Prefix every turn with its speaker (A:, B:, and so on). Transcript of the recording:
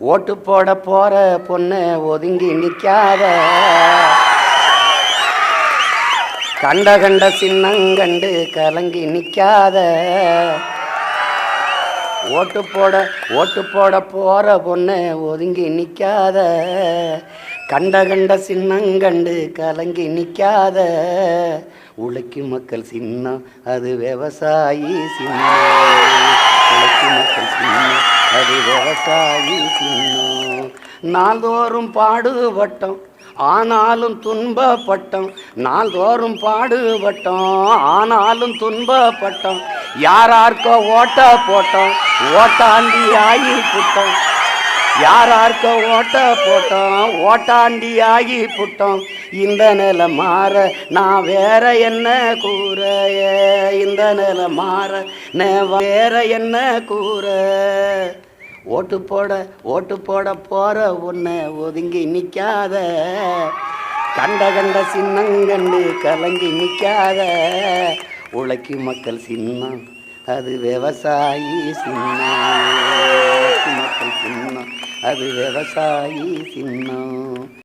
A: ஓட்டு போட போற பொண்ணு ஒதுங்கி நிற்காத கண்ட கண்ட சின்னங்கண்டு கலங்கி நிற்காத ஓட்டு போட ஓட்டு போட போற பொண்ணு ஒதுங்கி நிற்காத கண்ட கண்ட சின்னங்கண்டு கலங்கி நிற்காத உழைக்கும் மக்கள் சின்னம் அது விவசாயி சின்னம். விவசாயி நாள்தோறும் பாடுபட்டோம். ஆனாலும் துன்பப்பட்டோம். நாள்தோறும் பாடுபட்டோம். ஆனாலும் துன்பப்பட்டோம். யாரார்க்கோ ஓட்ட போட்டோம். ஓட்டாண்டி ஆகி புட்டோம். யாரார்க்கோ ஓட்ட போட்டோம். ஓட்டாண்டி ஆகி புட்டோம். இந்த நிலை மாற நான் வேற என்ன கூற இந்த நிலை மாற நான் வேற என்ன கூற? ஓட்டு போட ஓட்டு போட போற உன்னை ஒதுங்கி நிற்காத கண்ட கண்ட சின்னங்கண்டு கலங்கி நிற்காத உழைக்கு மக்கள் சின்னம் அது விவசாயி சின்னம். மக்கள் சின்னம் அது விவசாயி சின்னம்.